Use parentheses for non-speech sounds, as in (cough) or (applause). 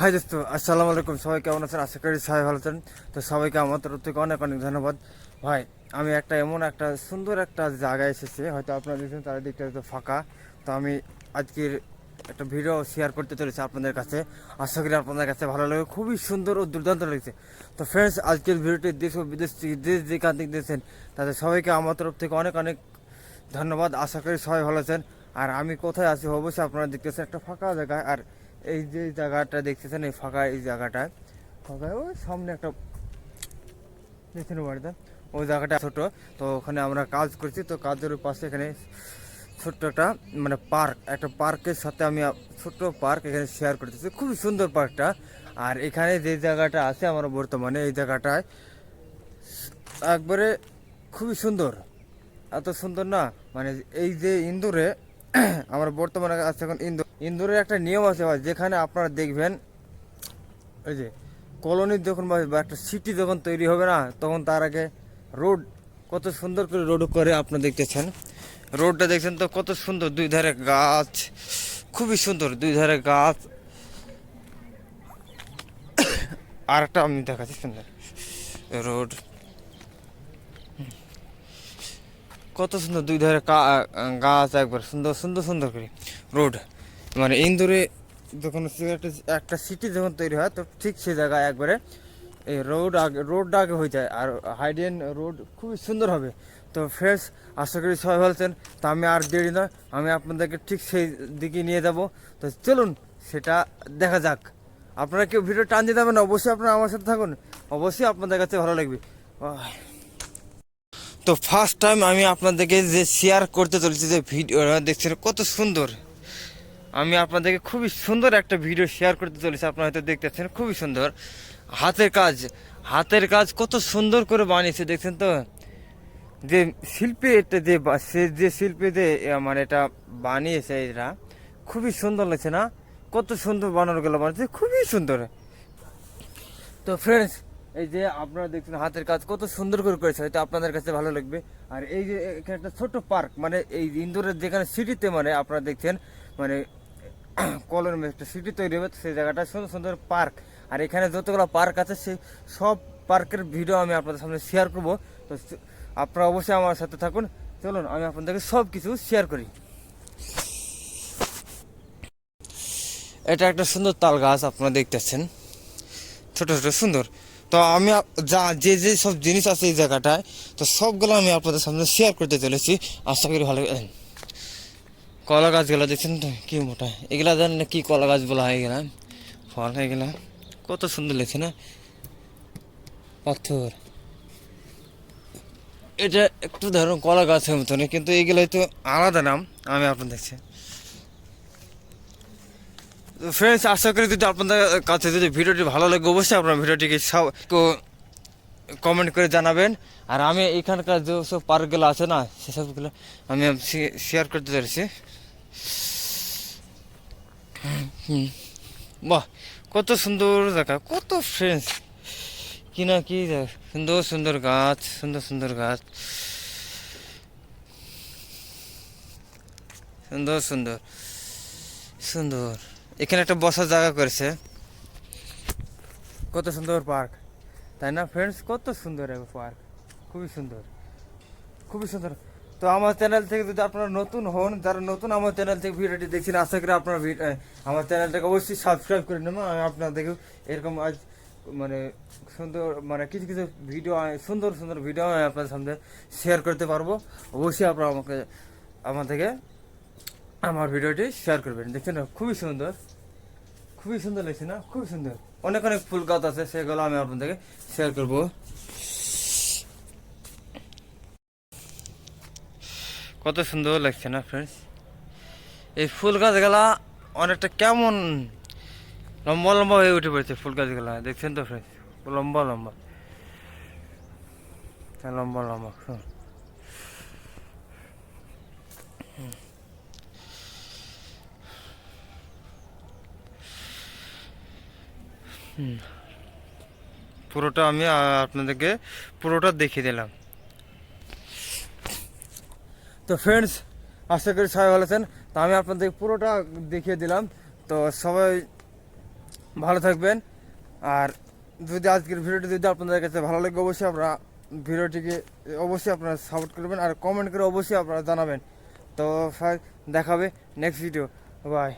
High দোস্ত আসসালামু আলাইকুম সবাই কেমন আছেন? আশা করি সবাই ভালো আছেন। তো সবাইকে আমার তরফ থেকে অনেক অনেক ধন্যবাদ। ভাই, আমি একটা এমন একটা সুন্দর একটা জায়গায় এসেছি। হয়তো আপনারা দেখছেন দিকটা তো ফাঁকা। তো আমি আজকের একটা ভিডিও শেয়ার করতে চলেছি আপনাদের কাছে। আশা করি আপনাদের কাছে ভালো লাগে খুবই সুন্দর ও দুর্দান্ত লাগছে। তো ফ্রেন্ডস আজকের ভিডিওটি দেশ ও বিদেশ দেশ যেখান থেকে দেখছেন, তাদের সবাইকে আমার তরফ থেকে অনেক অনেক ধন্যবাদ। আশা করি সবাই ভালো আছেন। আর আমি কোথায় আছি? অবশ্যই আপনারা দেখতেছেন একটা ফাঁকা জায়গায়। আর এই যে জায়গাটা দেখতেছেন, এই ফাঁকা এই জায়গাটায় ফাঁকা, ওই সামনে একটা দেখছেন বাড়িতে ওই জায়গাটা ছোট, তো ওখানে আমরা কাজ করছি, তো কাজের পাশে এখানে ছোট্ট একটা মানে পার্ক, একটা পার্কের সাথে আমি ছোট্ট পার্ক এখানে শেয়ার করতেছি। খুবই সুন্দর পার্কটা। আর এখানে যে জায়গাটা আছে আমার বর্তমানে, এই জায়গাটায় একবারে খুবই সুন্দর। এত সুন্দর না মানে এই যে ইন্দোরে, (clears throat) আমার বর্তমানে আছে এখন ইন্দোর ইন্দোরের একটা নিয়ম আছে ভাই, যেখানে আপনারা দেখবেন ওই যে, কলোনির যখন বা একটা সিটি যখন তৈরি হবে না, তখন তার আগে রোড কত সুন্দর করে রোড করে আপনারা দেখতেছেন। রোডটা দেখছেন তো কত সুন্দর, দুই ধারে গাছ, খুবই সুন্দর, দুই ধারে গাছ। আর একটা আমি দেখাচ্ছি সুন্দর রোড কত সুন্দর, দুই ধারে গাছ একবার, সুন্দর সুন্দর সুন্দর করে রোড মানে ইন্দোরে যখন একটা সিটি যখন তৈরি হয়, তো ঠিক সেই জায়গায় একবারে এই রোড আগে রোডটা আগে হয়ে যায়। আর হাইডেন রোড খুবই সুন্দর হবে। তো ফ্রেশ আশা করি সবাই বলছেন তো আমি আর দেরি নয়, আমি আপনাদেরকে ঠিক সেই দিকে নিয়ে যাব। তো চলুন, সেটা দেখা যাক। আপনারা কেউ ভিডিও টান দিতে হবে না, অবশ্যই আপনারা আমার সাথে থাকুন। অবশ্যই আপনাদের কাছে ভালো লাগবে। তো ফার্স্ট টাইম আমি আপনাদেরকে যে শেয়ার করতে চলেছি, যে ভিডিও দেখছেন কত সুন্দর। আমি আপনাদেরকে খুবই সুন্দর একটা ভিডিও শেয়ার করতে চলেছি। আপনারা হয়তো দেখতেছেন, খুবই সুন্দর। হাতের কাজ হাতের কাজ কত সুন্দর করে বানিয়েছে, দেখছেন তো? যে শিল্পী এটা যে সে যে শিল্পী যে মানে এটা বানিয়েছে এরা, খুবই সুন্দর লাগছে না? কত সুন্দর বানানো গেল বানিয়েছে খুবই সুন্দর। তো ফ্রেন্ডস এই যে আপনারা দেখছেন হাতের কাজ কত সুন্দর করে করেছে, হয়তো আপনাদের কাছে ভালো লাগবে। আর এই যে এখানে একটা ছোট পার্ক মানে এই ইন্দোরের যেখানে সিটিতে মানে আপনারা দেখছেন মানে কলম একটা সিটি তৈরি হবে, সেই জায়গাটা সুন্দর সুন্দর পার্ক আর এখানে যতগুলো পার্ক আছে, সেই সব পার্কের ভিডিও আমি আপনাদের সামনে শেয়ার করব। তো আপনারা অবশ্যই আমার সাথে থাকুন। চলুন, আমি আপনাদেরকে সব কিছু শেয়ার করি। এটা একটা সুন্দর তাল গাছ, আপনারা দেখতেছেন। ছোট ছোট, সুন্দর। তো আমি যা, যে যে সব জিনিস আছে এই জায়গাটায়, তো সবগুলো আমি আপনাদের সামনে শেয়ার করতে চলেছি। আশা করি ভালো কলা গাছগুলো দেখছেন তো, কি মোটা। এগুলা জানেন না কি কলা গাছ বলা হয় এগুলা ফল এগুলা কত সুন্দর লাগছে না? পাথর। এটা একটু ধরুন কলা গাছের মতন কিন্তু এগুলো তো আলাদা নাম, আমি আপনার দেখছি। ফ্রেন্ডস আশা করি যদি আপনাদের কাছে যদি ভিডিওটি ভালো লাগে, অবশ্যই আপনার ভিডিওটিকে সব কমেন্ট করে জানাবেন। আর আমি এখানকার যে সব পার্কগুলো আছে না সেসবগুলো আমি শেয়ার করতে চাইছি বাহ, কত সুন্দর জায়গা, কত ফ্রেন্ডস কি না কি সুন্দর সুন্দর গাছ, সুন্দর সুন্দর গাছ। সুন্দর সুন্দর সুন্দর। এখানে একটা বসার জায়গা করেছে। কত সুন্দর পার্ক। তাই না ফ্রেন্ডস কত সুন্দর পার্ক। খুবই সুন্দর। খুবই সুন্দর। তো আমার চ্যানেল থেকে যদি আপনারা নতুন হন, যারা নতুন আমার চ্যানেল থেকে ভিডিওটি দেখছেন, আশা করি আপনারা আমার চ্যানেলটাকে অবশ্যই সাবস্ক্রাইব করে নেবেন। আমি আপনাদেরকে এরকম আজ মানে সুন্দর মানে কিছু কিছু ভিডিও সুন্দর সুন্দর ভিডিও আমি আপনাদের সামনে শেয়ার করতে পারব। অবশ্যই আপনারা আমাকে, আমার থেকে আমার ভিডিওটি শেয়ার করবেন। দেখছেন না? খুবই সুন্দর। খুবই সুন্দর লাগছে না? খুবই সুন্দর। অনেক অনেক ফুল গাছ আছে, সেগুলো আমি আপনাদেরকে শেয়ার করব। কত সুন্দর লাগছে না ফ্রেন্ডস এই ফুল গাছগুলা অনেকটা কেমন লম্বা লম্বা হয়ে উঠে পড়েছে ফুল গাছগুলা, দেখছেন তো ফ্রেন্ডস লম্বা লম্বা। লম্বা লম্বা। পুরোটা আমি আপনাদেরকে পুরোটা দেখিয়ে দিলাম। তো ফ্রেন্ডস আশা করি সবাই ভালো আছেন। তো আমি আপনাদের পুরোটা দেখিয়ে দিলাম। তো সবাই ভালো থাকবেন। আর যদি আজকের ভিডিওটি যদি আপনাদের কাছে ভালো লাগে, অবশ্যই আপনারা ভিডিওটিকে অবশ্যই আপনারা সাপোর্ট করবেন। আর কমেন্ট করে অবশ্যই আপনারা জানাবেন। তো দেখাবে নেক্সট ভিডিও বাই